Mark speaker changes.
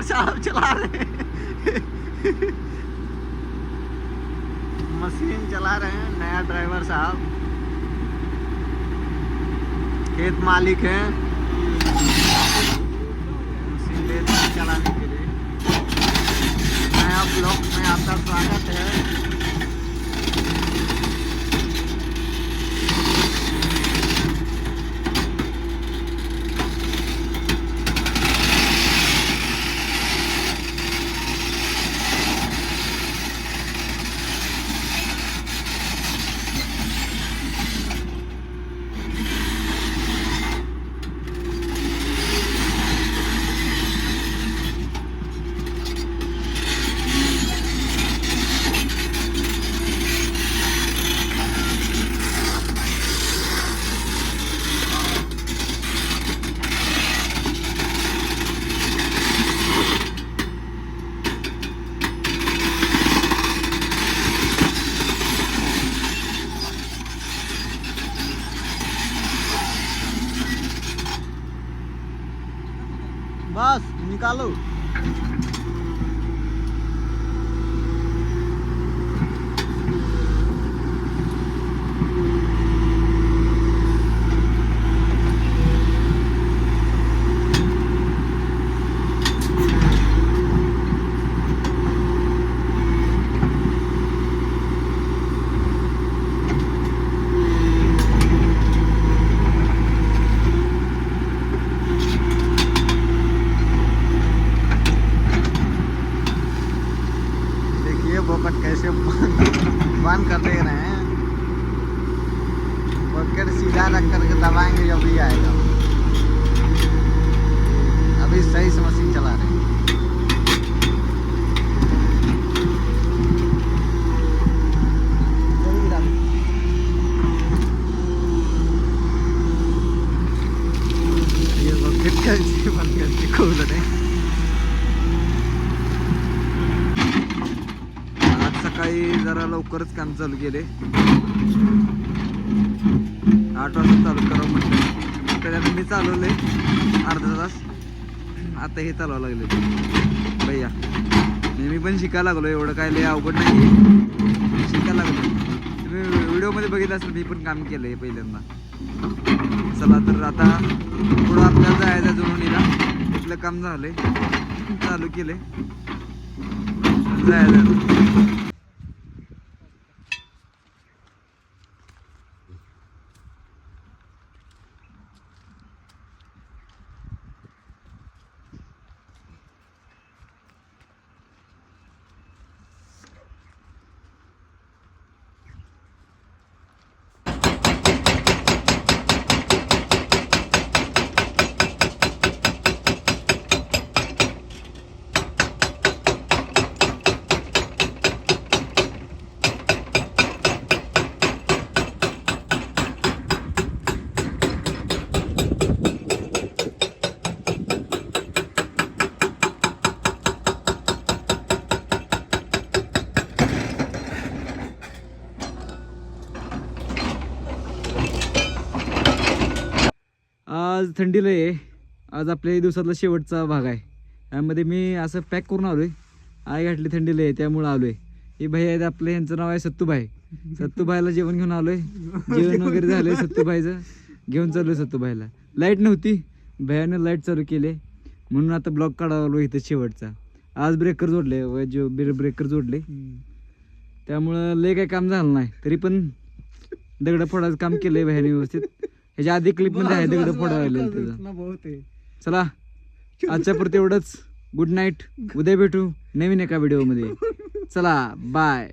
Speaker 1: Driver साहब चला रहे machine चला रहे हैं, नया ड्राइवर साहब। खेत मालिक हैं। मशीन लेते हैं चलाने के लिए। नया ब्लॉक में आपका स्वागत है। बस निकालो बट कैसे बंद कर दे रहे हैं। बकेट सीधा रख करके दबाएंगे जब भी आएगा। अभी सही से मशीन चला रहे हैं। ये कैसे बंद करके खोल रहे हैं आज सकाळी जरा लवकरच काम चालू केले. आठ वाजता चालू करावं म्हटलं. त्याच्यात मी चालवले अर्धा तास. आता हे चालवावं लागले भैया मी पण शिकायला लागलो एवढं काय लय अवघड नाही शिकायला लागलो तुम्ही व्हिडिओमध्ये बघितलं असेल मी पण काम केलं आहे पहिल्यांदा. चला तर आता पुढं आपल्याला जायचं जुनोनीला तिथलं काम झालं चालू केलंय. जायला आज थंडीला आहे. आज आपल्या दिवसातला शेवटचा भाग आहे. त्यामध्ये मी असं पॅक करून आलोय. आई घातली थंडीला आहे त्यामुळं आहे हे भाई आहेत आपलं यांचं नाव आहे सत्तूभाई. सत्तूभाईला जेवण घेऊन आलोय. जेवण वगैरे झालंय सत्तूभाईचं. घेऊन चाललोय सत्तूभाईला. लाइट नव्हती. भयाने लाइट चालू केले. म्हणून आता ब्लॉक काढावा आलो इथं शेवटचा. आज ब्रेकर जोडले व जो ब्रेकर जोडले. त्यामुळं लय काही काम झालं नाही. तरी पण दगड फोडायचं काम केलंय भयाने व्यवस्थित. ह्याच्या आधी क्लिपमध्ये आहे दगड फोडायला त्याचं चला आजच्या पुरते एवढंच. गुड नाईट उद्या भेटू नवीन एका व्हिडिओमध्ये. चला बाय